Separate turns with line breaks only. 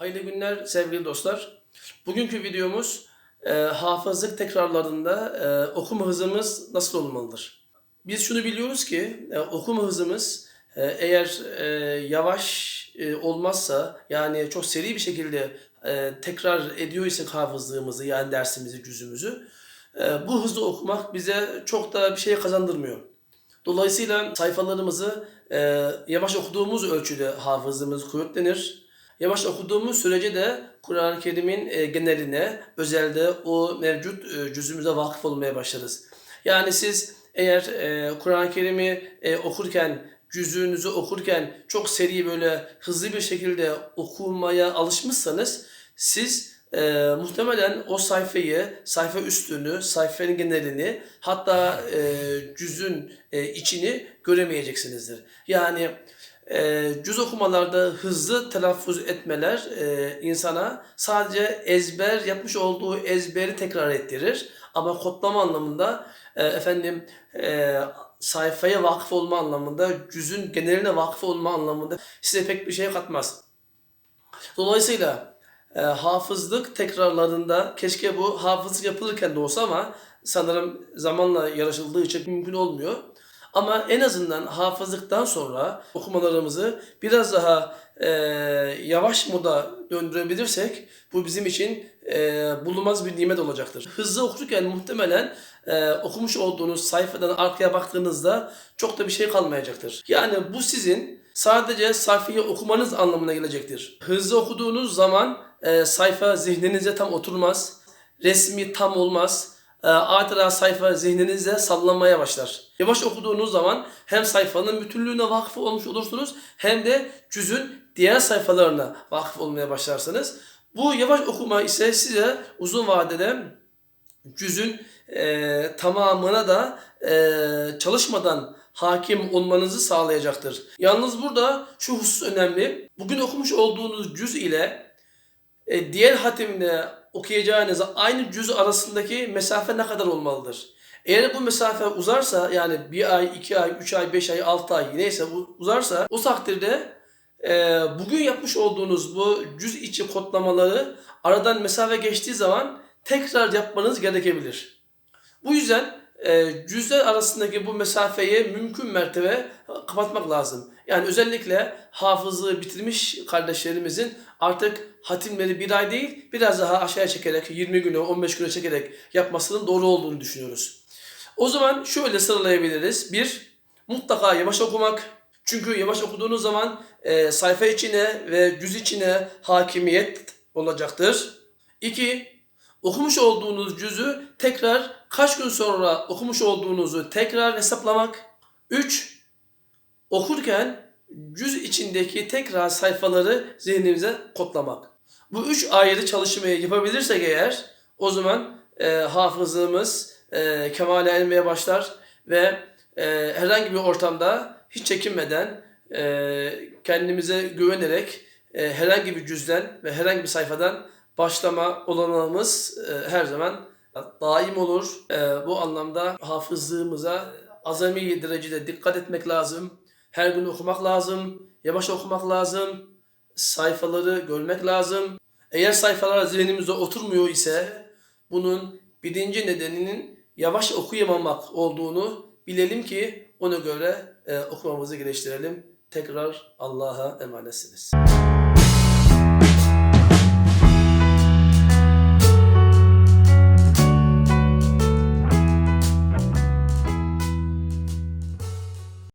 Hayırlı günler sevgili dostlar. Bugünkü videomuz e, hafızlık tekrarlarında e, okuma hızımız nasıl olmalıdır? Biz şunu biliyoruz ki e, okuma hızımız e, eğer e, yavaş e, olmazsa yani çok seri bir şekilde e, tekrar ediyor isek hafızlığımızı yani dersimizi, cüzümüzü e, bu hızlı okumak bize çok da bir şey kazandırmıyor. Dolayısıyla sayfalarımızı e, yavaş okuduğumuz ölçüde hafızlığımız kuvvetlenir. Yavaş okuduğumuz sürece de Kur'an-ı Kerim'in e, geneline, özelde o mevcut e, cüzümüze vakıf olmaya başlarız. Yani siz eğer e, Kur'an-ı Kerim'i e, okurken, cüzünüzü okurken çok seri böyle hızlı bir şekilde okumaya alışmışsanız siz e, muhtemelen o sayfayı, sayfa üstünü, sayfanın genelini hatta e, cüzün e, içini göremeyeceksinizdir. Yani e, cüz okumalarda hızlı telaffuz etmeler e, insana sadece ezber yapmış olduğu ezberi tekrar ettirir. Ama kodlama anlamında e, efendim e, sayfaya vakıf olma anlamında, cüzün geneline vakıf olma anlamında size pek bir şey katmaz. Dolayısıyla e, hafızlık tekrarlarında keşke bu hafızlık yapılırken de olsa ama sanırım zamanla yarışıldığı için mümkün olmuyor. Ama en azından hafızlıktan sonra okumalarımızı biraz daha e, yavaş moda döndürebilirsek bu bizim için e, bulunmaz bir nimet olacaktır. Hızlı okurken muhtemelen e, okumuş olduğunuz sayfadan arkaya baktığınızda çok da bir şey kalmayacaktır. Yani bu sizin sadece sayfayı okumanız anlamına gelecektir. Hızlı okuduğunuz zaman e, sayfa zihninize tam oturmaz, resmi tam olmaz, adeta sayfa zihninizde sallanmaya başlar. Yavaş okuduğunuz zaman hem sayfanın bütünlüğüne vakıf olmuş olursunuz hem de cüzün diğer sayfalarına vakıf olmaya başlarsınız. Bu yavaş okuma ise size uzun vadede cüzün e, tamamına da e, çalışmadan hakim olmanızı sağlayacaktır. Yalnız burada şu husus önemli. Bugün okumuş olduğunuz cüz ile e, diğer hatimle okuyacağınız aynı cüz arasındaki mesafe ne kadar olmalıdır? Eğer bu mesafe uzarsa yani bir ay, iki ay, üç ay, beş ay, altı ay neyse uzarsa o takdirde e, bugün yapmış olduğunuz bu cüz içi kodlamaları aradan mesafe geçtiği zaman tekrar yapmanız gerekebilir. Bu yüzden e, cüzler arasındaki bu mesafeyi mümkün mertebe kapatmak lazım. Yani özellikle hafızlığı bitirmiş kardeşlerimizin artık hatimleri bir ay değil biraz daha aşağıya çekerek 20 güne 15 güne çekerek yapmasının doğru olduğunu düşünüyoruz. O zaman şöyle sıralayabiliriz. Bir, mutlaka yavaş okumak. Çünkü yavaş okuduğunuz zaman e, sayfa içine ve cüz içine hakimiyet olacaktır. İki, okumuş olduğunuz cüzü tekrar kaç gün sonra okumuş olduğunuzu tekrar hesaplamak. Üç, okurken cüz içindeki tekrar sayfaları zihnimize kodlamak. Bu üç ayrı çalışmayı yapabilirsek eğer o zaman e, hafızlığımız e, kemale ermeye başlar ve e, herhangi bir ortamda hiç çekinmeden e, kendimize güvenerek e, herhangi bir cüzden ve herhangi bir sayfadan başlama olanağımız e, her zaman daim olur. E, bu anlamda hafızlığımıza azami derecede dikkat etmek lazım. Her gün okumak lazım, yavaş okumak lazım, sayfaları görmek lazım. Eğer sayfalar zihnimize oturmuyor ise bunun birinci nedeninin yavaş okuyamamak olduğunu bilelim ki ona göre e, okumamızı geliştirelim. Tekrar Allah'a emanetsiniz.